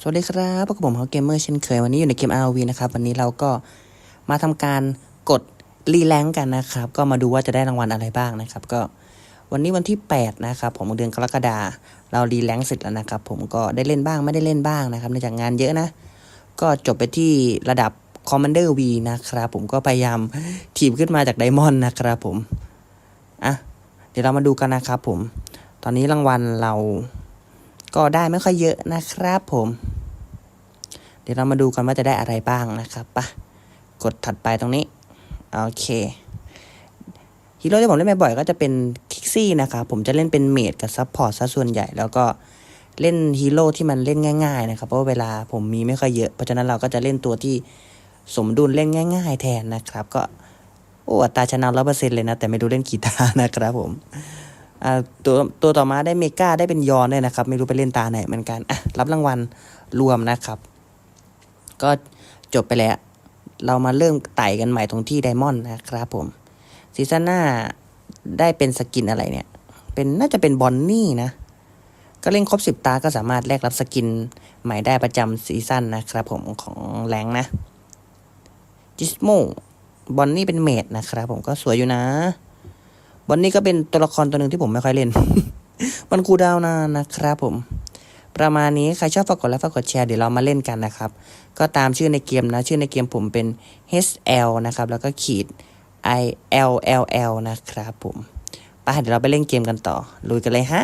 สวัสดีครับพวกบผมเขาเกมเมอร์เช่นเคยวันนี้อยู่ในเกม RV นะครับวันนี้เราก็มาทำการกดรีแลงก์กันนะครับ ก็มาดูว่าจะได้รางวัลอะไรบ้างนะครับ ก็วันนี้วันที่ 8 นะครับ ผมเดือนกรกฎาเรารีแลงก์เสร็จแล้วนะครับ ผมก็ได้เล่นบ้างไม่ได้เล่นบ้างนะครับเนื่องจากงานเยอะนะ ก็จบไปที่ระดับ Commander V นะครับ ผมก็พยายามทีมขึ้นมาจากไดมอนด์นะครับผมอะเดี๋ยวเรามาดูกันนะครับ ผม ตอนนี้รางวัลเราก็ได้ไม่ค่อยเยอะนะครับ ผม ดี๋ยวเรามาดูกันว่าจะได้อะไรบ้างนะครับปะกดถัดไปตรงนี้ โอเคฮีโร่ที่ผมเล่นบ่อยๆก็จะเป็นคิกซี่นะครับ ผมจะเล่นเป็นเมดกับซับพอร์ตซะส่วนใหญ่ แล้วก็เล่นฮีโร่ที่มันเล่นง่ายๆนะครับ เพราะเวลาผมมีไม่ค่อยเยอะ เพราะฉะนั้นเราก็จะเล่นตัวที่สมดุลเล่นง่าย ๆ แทนนะครับ ก็โอ้อัตราชนะร้อยเปอร์เซ็นต์เลยนะ แต่ไม่รู้เล่นกี่ตานะครับผมตัวตัวต่อมาได้เมกาได้เป็นยอนด้วยนะครับ ไม่รู้ไปเล่นตาไหนเหมือนกันอะรับรางวัลรวมนะครับ ก็จบไปแล้ว เรามาเริ่มไต่กันใหม่ตรงที่ไดมอนด์นะครับผมซีซั่นหน้าได้เป็นสกินอะไรเนี่ย เป็นน่าจะเป็นบอนนี่นะ ก็เล่นครบสิบตาก็สามารถแลกรับสกินใหม่ได้ประจำซีซั่นนะครับผมของแรงนะจิสโมบอนนี่เป็นเมดนะครับผมก็สวยอยู่นะวันนี้ก็เป็นตัวละครตัวหนึ่งที่ผมไม่ค่อยเล่น มันคูดาวน์นานนะครับผม ประมาณนี้ใครชอบฝากกดไลค์ฝากกดแชร์เดี๋ยวเรามาเล่นกันนะครับ ก็ตามชื่อในเกมนะ ชื่อในเกมผมเป็น HL นะครับ แล้วก็ขีด I L L L นะครับผมไปเดี๋ยวเราไปเล่นเกมกันต่อลุยกันเลยฮะ